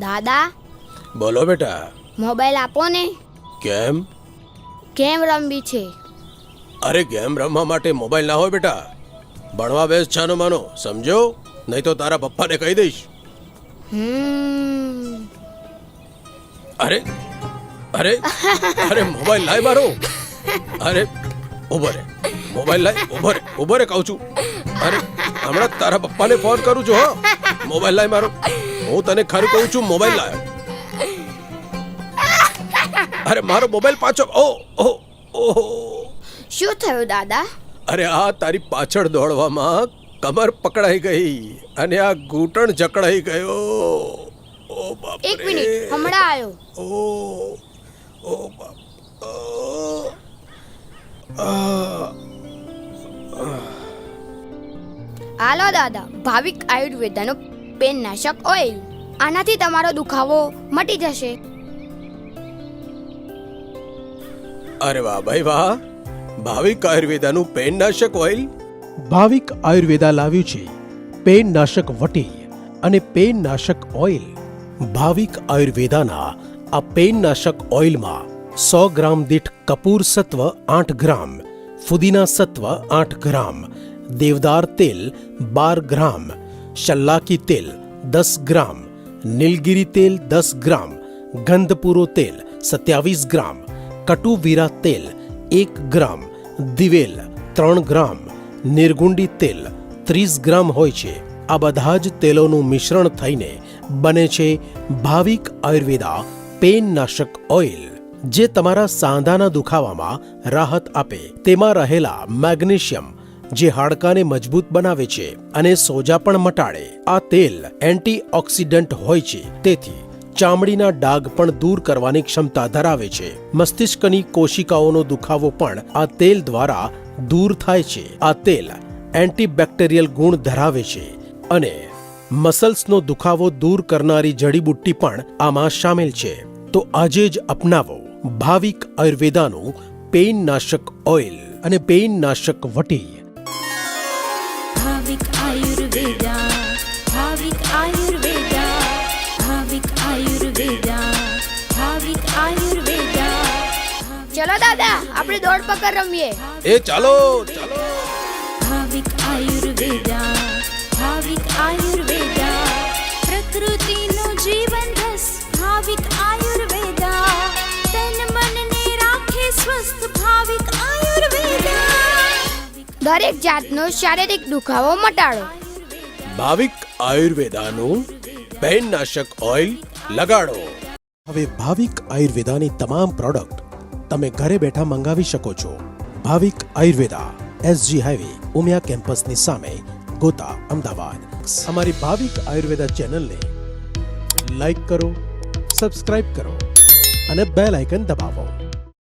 દાદા? બોલો બેટા. મોબાઈલ આપો ને. કેમ? કેમ રમવી છે. અરે ગેમ રમવા માટે મોબાઈલ ના હોય બેટા. ભણવા બેસ છાનો માનો સમજો? નહીં તો તારા પપ્પાને કહી દઈશ. અરે અરે અરે મોબાઈલ લાય મારો. અરે ઊભો રે. મોબાઈલ લાય ઊભો રે ઊભો રે કહું છું. અરે હમણાં તારા પપ્પાને ફોન કરું છું હો. મોબાઈલ લાય મારો. હું તને ખરું કહું છું મોબાઈલ લાય. અરે મારો મોબાઈલ પાછો ઓ ઓ ઓહો શું થયું દાદા? અરે આ તારી પાછળ દોડવામાં કમર પકડાઈ ગઈ અને આ ઘૂંટણ જકડાઈ ગયો. ઓ બાપ એક મિનિટ હમણાં આવ્યો ઓ ઓ બાપ ઓ. આ. હાલો દાદા ભાવિક આયુર્વેદાનો પેન નાશક ઓઇલ આનાથી તમારો દુખાવો મટી જશે. અરે વાહ ભાઈ વાહ. ભાવિક આયુર્વેદાનું પેનનાશક ઓઇલ? ભાવિક આયુર્વેદા લાવ્યું છે પેનનાશક વટી અને પેનનાશક ઓઇલ. ભાવિક આયુર્વેદાના આ પેનનાશક ઓઇલમાં સો ગ્રામ દીઠ કપૂર સત્વ આઠ ગ્રામ ફુદીના સત્વ આઠ ગ્રામ દેવદાર તેલ બાર ગ્રામ શલ્લાકી તેલ દસ ગ્રામ નીલગિરી તેલ દસ ગ્રામ ગંધપુરો તેલ સત્યાવીસ ગ્રામ કટુવીરા તેલ એક ગ્રામ દિવેલ ત્રણ ગ્રામ નિર્ગુંડી તેલ ત્રીસ ગ્રામ હોય છે આ બધા જ તેલોનું મિશ્રણ થઈને બને છે ભાવિક આયુર્વેદા પેનનાશક ઓઇલ જે તમારા સાંધાના દુખાવામાં રાહત આપે તેમાં રહેલા મેગ્નેશિયમ જે હાડકાને મજબૂત બનાવે છે અને સોજા પણ મટાડે. આ તેલ એન્ટીઓક્સિડન્ટ હોય છે, તેથી ચામડીના ડાઘ પણ દૂર કરવાની ક્ષમતા ધરાવે છે. મસ્તિષ્કની કોશિકાઓનો દુખાવો પણ આ તેલ દ્વારા દૂર થાય છે. આ તેલ એન્ટીબેક્ટેરિયલ ગુણ ધરાવે છે અને મસલ્સનો દુખાવો દૂર કરનારી જડીબુટ્ટી પણ આમાં સામેલ છે. તો આજે જ અપનાવો ભાવિક આયુર્વેદાનું પેઇન નાશક ઓઇલ અને પેઇન નાશક વટી. ચલો દાદા આપણે દોડ પકડ રમીએ. એ ચાલો ચાલો. ભાવિક આયુર્વેદા ભાવિક આયુર્વેદા પ્રકૃતિનું જીવન રસ ભાવિક આયુર્વેદા. તન મનને રાખે સ્વસ્થ ભાવિક આયુર્વેદા. દરેક જાતનો શારીરિક દુખાવો મટાડો. ભાવિક આયુર્વેદાનું પેન નાશક ઓઇલ લગાડો. હવે ભાવિક આયુર્વેદાની તમામ પ્રોડક્ટ તમે ઘરે બેઠા મંગાવી શકો છો. ભાવિક આયુર્વેદા, એસજી હાઈવે ઉમિયા કેમ્પસની સામે, ગોતા, અમદાવાદ. અમારી ભાવિક આયુર્વેદા ચેનલને લાઈક કરો, સબસ્ક્રાઇબ કરો અને બેલ આઇકન દબાવો.